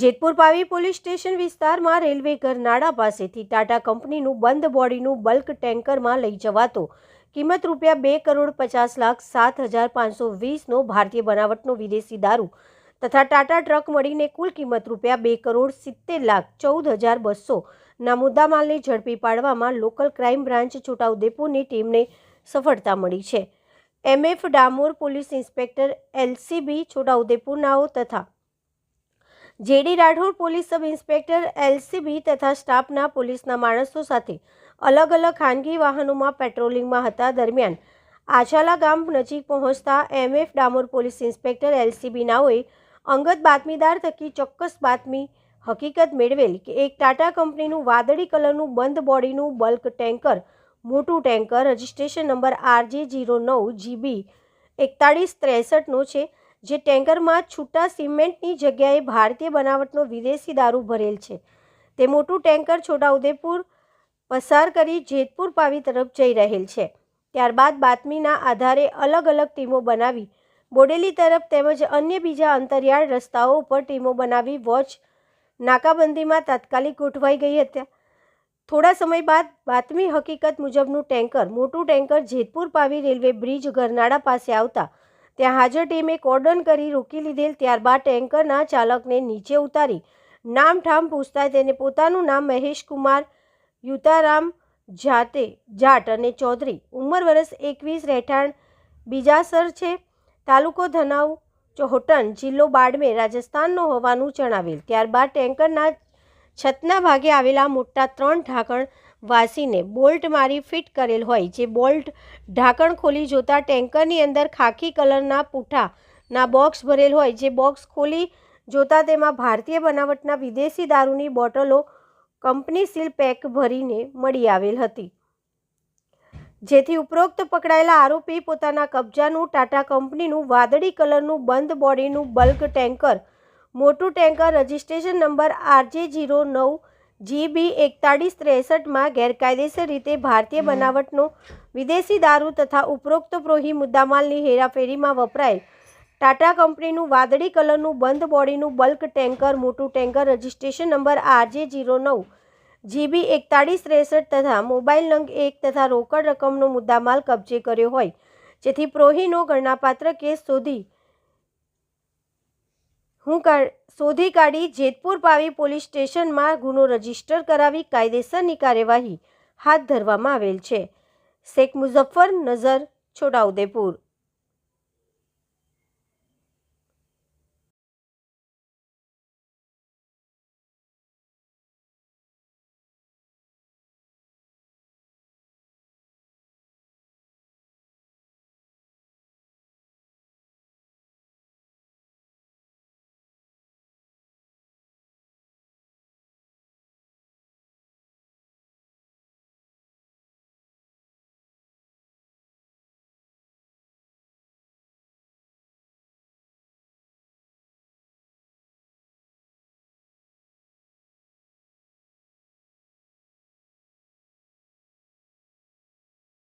Jetpur Pavi police station વિસ્તારમાં railway ગરનાળા પાસેથી ટાટા કંપનીનું બંધ બોડીનું બલ્ક ટેન્કરમાં લઈ જવાતો. કિંમત રૂપિયા બે કરોડ પચાસ લાખ સાત હજાર પાંચસો વીસનો ભારતીય બનાવટનો વિદેશી દારૂ તથા ટાટા ટ્રક મળીને કુલ કિંમત રૂપિયા બે કરોડ સિત્તેર લાખ ચૌદ હજાર બસોના મુદ્દામાલને ઝડપી પાડવામાં લોકલ ક્રાઇમ બ્રાન્ચ છોટાઉદેપુરની ટીમને સફળતા મળી છે. MF Damor police inspector LCB છોટાઉદેપુરનાઓ તથા JD Rathod police sub inspector, LCB તથા સ્ટાફના પોલીસના માણસો સાથે અલગ અલગ ખાનગી વાહનોમાં પેટ્રોલિંગમાં હતા દરમિયાન આછાલા ગામ નજીક પહોંચતા MF Damor police inspector, LCB નાઓએ અંગત બાતમીદાર થકી ચોક્કસ બાતમી હકીકત મેળવેલ કે એક ટાટા કંપનીનું વાદળી કલરનું બંધ બોડીનું બલ્ક ટેન્કર, મોટું tanker, registration number RJ zero નવ જીબી એકતાળીસ ત્રેસઠનો છે જે ટેન્કરમાં છૂટા સિમેન્ટની જગ્યાએ ભારતીય બનાવટનો વિદેશી દારૂ ભરેલ છે. તે મોટું ટેન્કર છોટાઉદેપુર પસાર કરી જેતપુર પાવી તરફ જઈ રહેલ છે. ત્યારબાદ બાતમીના આધારે અલગ અલગ ટીમો બનાવી બોડેલી તરફ તેમજ અન્ય બીજા અંતરિયાળ રસ્તાઓ ઉપર ટીમો બનાવી વોચ નાકાબંધીમાં તાત્કાલિક ગોઠવાઈ ગઈ હતી. થોડા સમય બાદ બાતમી હકીકત મુજબનું ટેન્કર, મોટું tanker Jetpur Pavi railway bridge ગરનાળા પાસે આવતા ત્યાં હાજર ટીમે કોર્ડન કરી રોકી લીધેલ, ત્યારબાદ ટેન્કરના ચાલકને નીચે ઉતારી નામ ઠામ પૂછતા તેને પોતાનું નામ મહેશ કુમાર યુતારામ જાતે જાટ અને ચૌધરી. ઉંમર વર્ષ એકવીસ, રહેઠાણ બીજાસર છે. તાલુકો ધનાવ ચોહટન જિલ્લો બાડમેર, રાજસ્થાનનો હોવાનું જણાવેલ. ત્યારબાદ ટેન્કરના છતના ભાગે આવેલા મોટા ત્રણ ઢાંકણ વાસીને બોલ્ટ મારી ફિટ કરેલ હોય, જે બોલ્ટ ઢાંકણ ખોલી જોતા ટેન્કરની અંદર ખાખી કલરના પૂઠાના બોક્સ ભરેલ હોય, જે બોક્સ ખોલી જોતા તેમાં ભારતીય બનાવટના વિદેશી દારૂની બોટલો કંપની સીલ પેક ભરીને મળી આવેલ હતી. જેથી ઉપરોક્ત પકડાયેલા આરોપી પોતાના કબજાનું ટાટા કંપનીનું વાદળી કલરનું બંધ બોડીનું બલ્ક ટેન્કર, મોટું tanker, registration number RJ zero નવ જીબી એકતાળીસ ત્રેસઠમાં ગેરકાયદેસર રીતે ભારતીય બનાવટનો વિદેશી દારૂ તથા ઉપરોક્ત પ્રોહી મુદ્દામાલની હેરાફેરીમાં વપરાયેલ ટાટા કંપનીનું વાદળી કલરનું બંધ બોડીનું બલ્ક ટેન્કર મોટું tanker registration number RJ zero નવ. જીબી એકતાળીસ ત્રેસઠ તથા મોબાઈલ નંગ એક તથા રોકડ રકમનો મુદ્દામાલ કબજે કર્યો હોય. જેથી પ્રોહીનો ગણનાપાત્ર કેસ શોધી હું શોધી કાઢી જેતપુર પાવી પોલીસ સ્ટેશનમાં ગુનો રજિસ્ટર કરાવી કાયદેસરની કાર્યવાહી હાથ ધરવામાં આવેલ છે. શેખ મુઝફ્ફર નઝર, છોટાઉદેપુર.